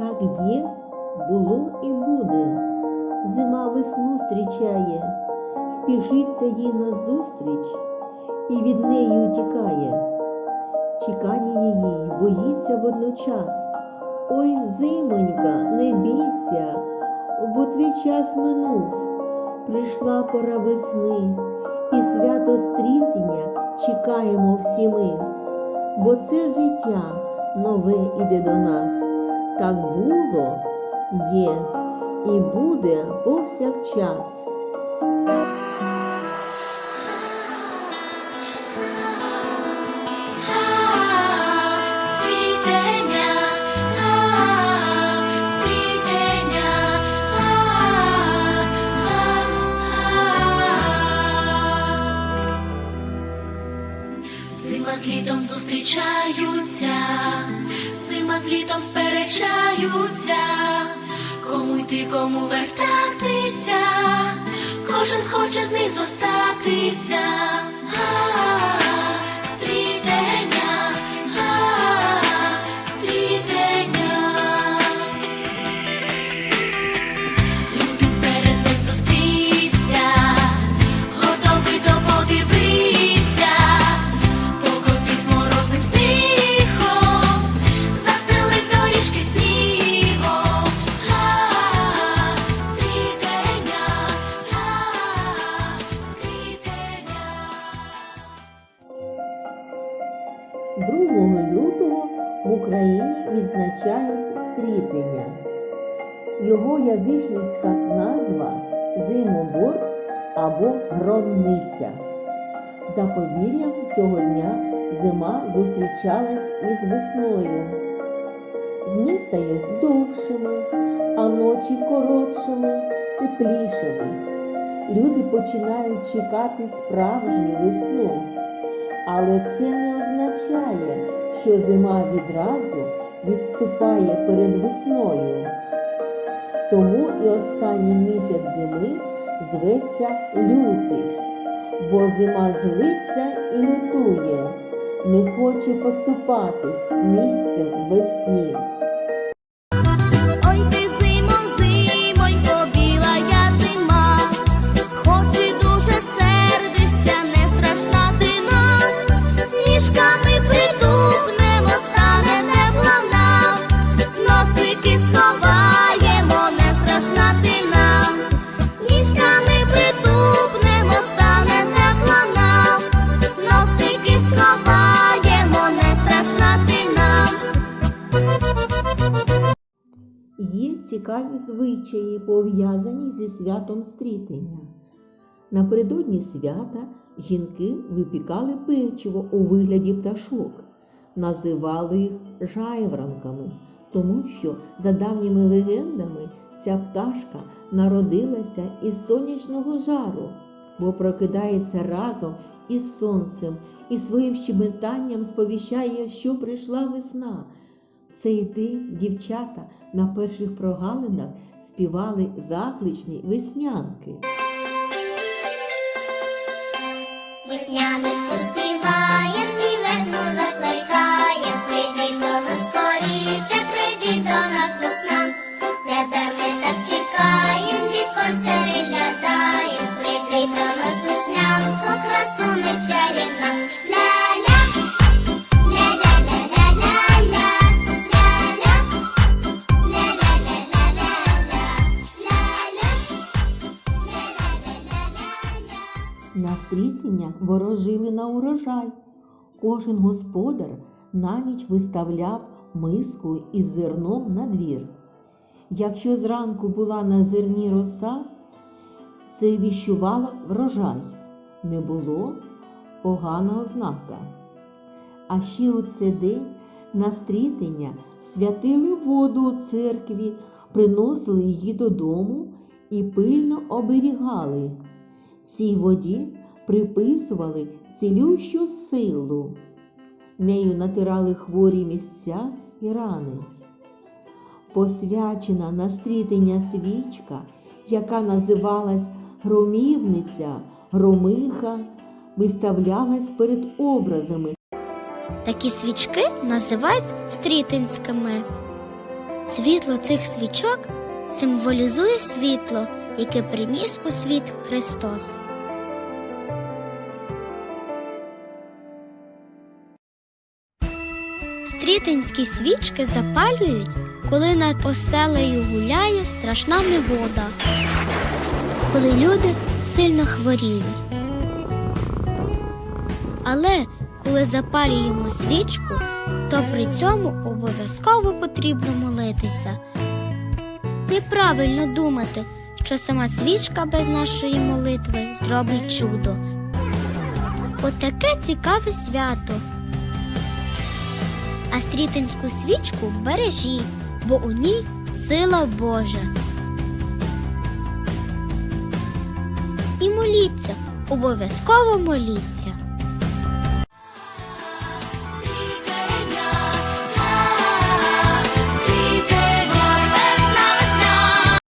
як є, було і буде. Зима весну зустрічає, спішиться їй назустріч і від неї утікає. Чекає її, боїться водночас. Ой, зимонька, не бійся, бо твій час минув. Прийшла пора весни, і свято стрітення чекаємо всі ми. Бо це життя нове іде до нас. Так було, є і буде повсякчас. З літом сперечаються, кому йти, кому вертатися, кожен хоче з них зостатися. 2 лютого в Україні відзначають стрітення. Його язичницька назва зимобор або громниця. За повір'ям цього дня зима зустрічалась із весною. Дні стають довшими, а ночі коротшими, теплішими. Люди починають чекати справжню весну. Але це не означає, що зима відразу відступає перед весною. Тому і останній місяць зими зветься лютий, бо зима злиться і лютує, не хоче поступатись місцем весні. Цікаві звичаї, пов'язані зі святом стрітення. Напередодні свята жінки випікали печиво у вигляді пташок, називали їх жайвранками, тому що, за давніми легендами, ця пташка народилася із сонячного жару, бо прокидається разом із сонцем і своїм щебетанням сповіщає, що прийшла весна. Цей день дівчата на перших прогалинах співали закличні веснянки. Весняночку На стрітення ворожили на урожай. Кожен господар на ніч виставляв миску із зерном на двір. Якщо зранку була на зерні роса, це віщувало врожай. Не було погана ознака. А ще у цей день на стрітення святили воду у церкві, приносили її додому і пильно оберігали. Цій воді приписували цілющу силу. Нею натирали хворі місця і рани. Посвячена на стрітення свічка, яка називалась громівниця, громиха, виставлялась перед образами Такі свічки називають стрітинськими. Світло цих свічок символізує світло, яке приніс у світ Христос. Стрітинські свічки запалюють, коли над оселею гуляє страшна негода, коли люди сильно хворіють. Але коли запалюємо свічку, то при цьому обов'язково потрібно молитися. Неправильно думати, що сама свічка без нашої молитви зробить чудо. Отаке цікаве свято. А стрітинську свічку бережіть, бо у ній сила Божа. І моліться, обов'язково моліться.